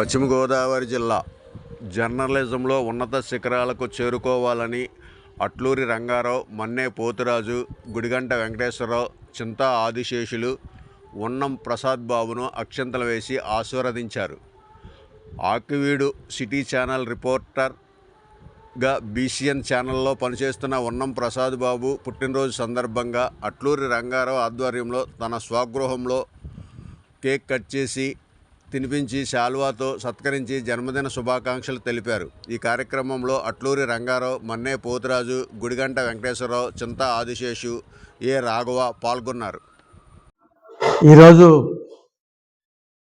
పశ్చిమ గోదావరి జిల్లా జర్నలిజంలో ఉన్నత శిఖరాలకు చేరుకోవాలని అట్లూరి రంగారావు మన్నే పోతురాజు గుడిగంట వెంకటేశ్వరరావు చింతా ఆదిశేషులు ఉన్నం ప్రసాద్ బాబును అక్షంతలు వేసి ఆశీర్వదించారు. ఆకివీడు సిటీ ఛానల్ రిపోర్టర్గా బీసీఎన్ ఛానల్లో పనిచేస్తున్న ఉన్నం ప్రసాద్ బాబు పుట్టినరోజు సందర్భంగా అట్లూరి రంగారావు ఆధ్వర్యంలో తన స్వగృహంలో కేక్ కట్ చేసి తినిపించి శాల్వాతో సత్కరించి జన్మదిన శుభాకాంక్షలు తెలిపారు. ఈ కార్యక్రమంలో అట్లూరి రంగారావు మన్నే పోతురాజు గుడిగంట వెంకటేశ్వరరావు చింత ఆదిశేషు ఏ రాఘవ పాల్గొన్నారు. ఈరోజు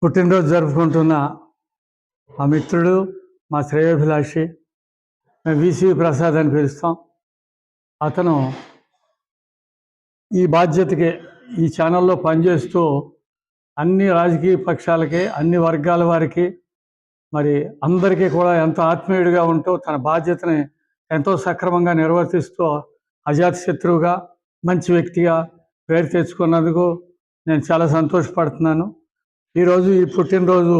పుట్టినరోజు జరుపుకుంటున్న మా మిత్రుడు మా శ్రేయోభిలాషి మేము విసివి ప్రసాద్ అని పిలుస్తాం. అతను ఈ బాధ్యతకి ఈ ఛానల్లో పనిచేస్తూ అన్ని రాజకీయ పక్షాలకి అన్ని వర్గాల వారికి మరి అందరికీ కూడా ఎంతో ఆత్మీయుడిగా ఉంటూ తన బాధ్యతని ఎంతో సక్రమంగా నిర్వర్తిస్తూ అజాత్ శత్రువుగా మంచి వ్యక్తిగా పేరు తెచ్చుకున్నందుకు నేను చాలా సంతోషపడుతున్నాను. ఈరోజు ఈ పుట్టినరోజు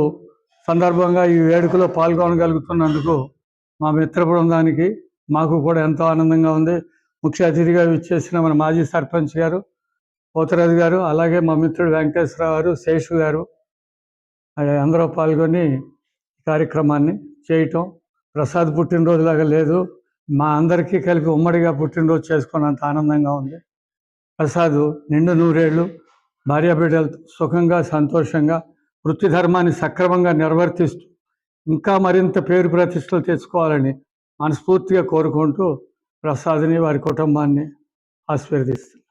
సందర్భంగా ఈ వేడుకలో పాల్గొనగలుగుతున్నందుకు మా మిత్ర బృందానికి మాకు కూడా ఎంతో ఆనందంగా ఉంది. ముఖ్య అతిథిగా విచ్చేసిన మన మాజీ సర్పంచ్ గారు పోతరాజు గారు అలాగే మా మిత్రుడు వెంకటేశ్వరరావు గారు శేషు గారు అది అందరూ పాల్గొని కార్యక్రమాన్ని చేయటం. ప్రసాద్ పుట్టినరోజులాగా లేదు. మా అందరికీ కలిపి ఉమ్మడిగా పుట్టినరోజు చేసుకున్నంత ఆనందంగా ఉంది. ప్రసాద్ నిండు నూరేళ్ళు భార్యాబిడ్డలతో సుఖంగా సంతోషంగా వృత్తి ధర్మాన్ని సక్రమంగా నిర్వర్తిస్తూ ఇంకా మరింత పేరు ప్రతిష్టలు తెచ్చుకోవాలని మనస్ఫూర్తిగా కోరుకుంటూ ప్రసాద్ని వారి కుటుంబాన్ని ఆశీర్వదిస్తుంది.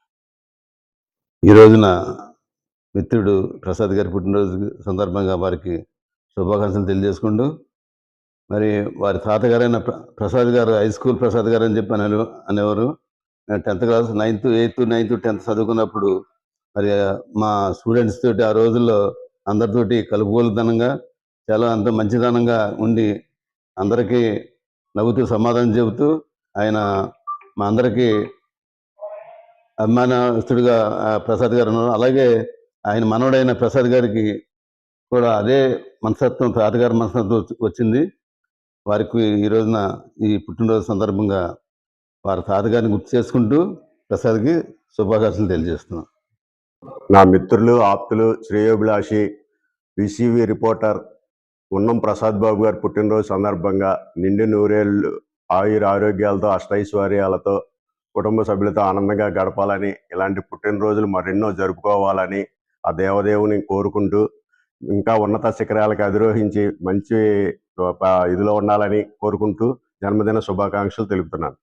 ఈ రోజున మిత్రుడు ప్రసాద్ గారి పుట్టినరోజు సందర్భంగా వారికి శుభాకాంక్షలు తెలియజేసుకుంటూ మరి వారి తాతగారైన ప్ర- ప్రసాద్ గారు హై స్కూల్ ప్రసాద్ గారు అని చెప్పి అనే అనేవారు. నేను tenth class ninth eighth ninth tenth చదువుకున్నప్పుడు మరి మా స్టూడెంట్స్ తోటి ఆ రోజుల్లో అందరితోటి కలుపుకోలుతనంగా చాలా అంత మంచితనంగా ఉండి అందరికీ నవ్వుతూ సమాధానం చెబుతూ ఆయన మా అందరికీ అభిమానస్తుడిగా ప్రసాద్ గారు ఉన్నారు. అలాగే ఆయన మనవడైన ప్రసాద్ గారికి కూడా అదే మనసత్వం తాతగారి మనసత్వం వచ్చింది. వారికి ఈ రోజున ఈ పుట్టినరోజు సందర్భంగా వారి తాతగారిని గుర్తు చేసుకుంటూ ప్రసాద్కి శుభాకాంక్షలు తెలియజేస్తున్నాం. నా మిత్రులు ఆప్తులు శ్రేయోభిలాషి విసివి రిపోర్టర్ ఉన్నం ప్రసాద్ బాబు గారి పుట్టినరోజు సందర్భంగా నిండి నూరేళ్ళు ఆయుర ఆరోగ్యాలతో అష్టైశ్వర్యాలతో కుటుంబ సభ్యులతో ఆనందంగా గడపాలని ఇలాంటి పుట్టినరోజులు మరెన్నో జరుపుకోవాలని ఆ దేవదేవుని కోరుకుంటూ ఇంకా ఉన్నత శిఖరాలకు అధిరోహించి మంచి ఇదిలో ఉండాలని కోరుకుంటూ జన్మదిన శుభాకాంక్షలు తెలుపుతున్నాను.